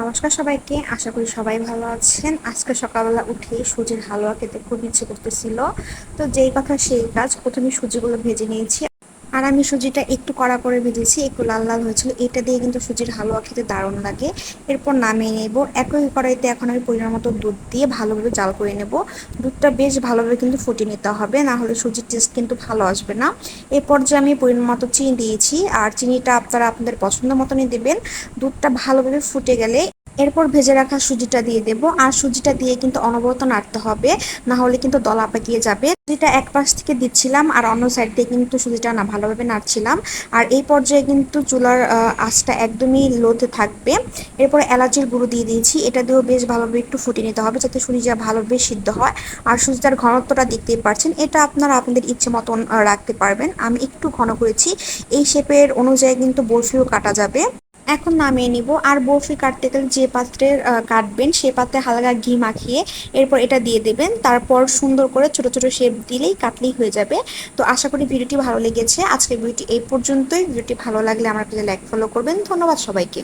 নমস্কার সবাইকে, আশা করি সবাই ভালো আছেন। আজকে সকালবেলা উঠে সুজির হালুয়া খেতে খুব ইচ্ছে করতেছিল। তো যেই কথা সেই কাজ, প্রথমে সুজিগুলো ভেজে নিয়েছি। আর আমি সুজিটা একটু কড়া করে ভেজেছি, একটু লাল লাল হয়েছিল। এটা দিয়ে কিন্তু সুজির হালুয়া খেতে দারুণ লাগে। এরপর নামিয়ে নেব। একই কড়াইতে এখন আমি পরিমাণ মতো দুধ দিয়ে ভালোভাবে জাল করে নেব। দুধটা বেশ ভালোভাবে কিন্তু ফুটিয়ে নিতে হবে, না হলে সুজির টেস্ট কিন্তু ভালো আসবে না। এরপর যে আমি পরিমাণ মতো চিনি দিয়েছি, আর চিনিটা আপনারা আপনাদের পছন্দ মতনই দেবেন। দুধটা ভালোভাবে ফুটে গেলে এরপর ভেজে রাখা সুজিটা দিয়ে দেব। আর সুজিটা দিয়ে কিন্তু অনবরত নাড়তে হবে। না হলে কিন্তু দলা পাকিয়ে যাবে। সুজিটা এক পাশ থেকে দিচ্ছিলাম আর অন্য সাইড দিয়ে কিন্তু সুজিটা না ভালোভাবে নাড়ছিলাম। আর এই পর্যায়ে কিন্তু চুলার আঁচটা একদমই লোতে থাকবে। এরপর এলাচির গুঁড়ো দিয়ে দিয়েছি। এটা দিয়েও বেশ ভালোভাবে একটু ফুটিয়ে নিতে হবে যাতে সুজিটা ভালোভাবে সিদ্ধ হয়। আর সুজিটার ঘনত্বটা দেখতেই পারছেন এটা আপনারা আপনাদের ইচ্ছে মতন রাখতে পারবেন। আমি একটু ঘন করেছি। এই শেপের অনুযায়ী কিন্তু বরফিও কাটা যাবে। এখন নামিয়ে নিব। আর বরফি কাটতে গেলে যে পাত্রে কাটবেন সে পাত্রে হালকা ঘি মাখিয়ে এরপর এটা দিয়ে দেবেন। তারপর সুন্দর করে ছোট ছোট শেপ দিলেই কাটলেই হয়ে যাবে। তো আশা করি ভিডিওটি ভালো লেগেছে। আজকে ভিডিওটি এই পর্যন্তই। ভিডিওটি ভালো লাগলে আমার পেজে লাইক ফলো করবেন। ধন্যবাদ সবাইকে।